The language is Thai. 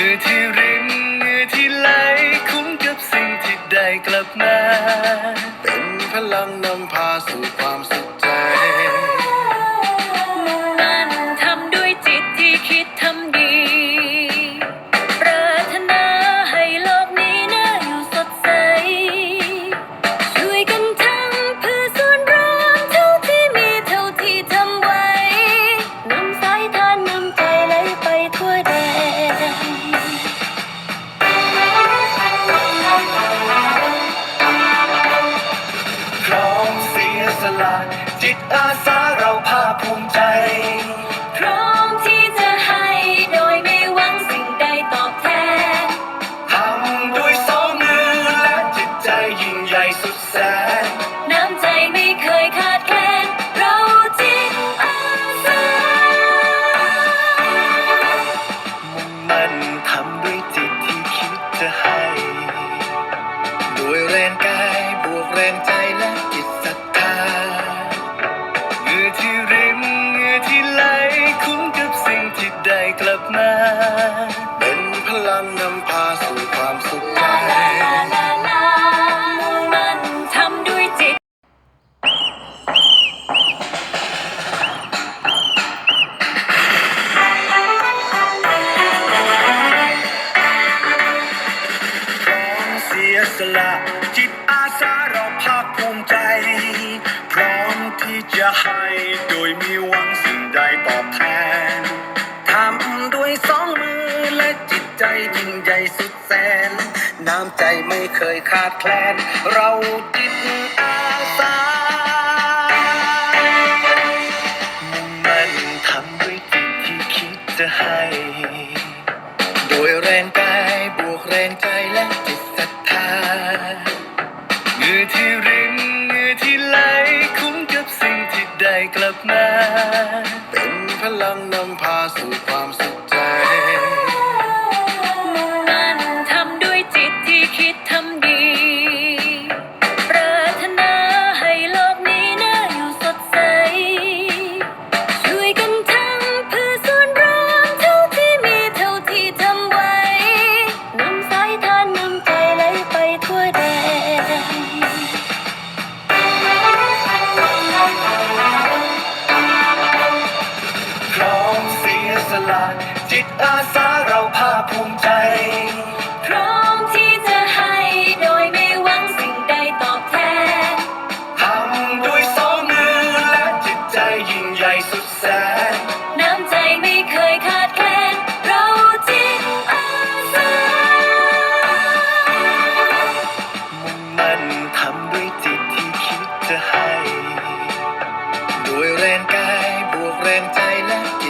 เหงื่อที่รินเหงื่อที่ไหลคุ้มกับสิ่งที่ได้กลับมา เป็นพลังนำพาสู่ความสุขใจ มุ่งมั่นทำด้วยจิตที่คิด เสีย พลังนำพาสู่ความสุขใจลาลามันทำด้วยจิตพร้อมเสียสละจิตอาสาเราภาคภูมิใจ พร้อมที่จะให้โดยมีหวัง ยิ่งใหญ่สุดแสน น้ำใจไม่เคยขาดแคลน เราจิตอาสามุ่งมันทำด้วยจิตที่คิดจะให้ โดยแรงกายบวกแรงใจและจิตศรัทธาเงื่อที่รินเงื่อที่ไหลคุ้มกับสิ่งที่ได้กลับมา เป็นพลังนำพาสู่ความ สุดแสนน้ำใจไม่เคยขาดแคลนเราจิตอาสามุ่งมันทำด้วยจิตที่คิดจะให้ ด้วยแรงกายบวกแรงใจและจิต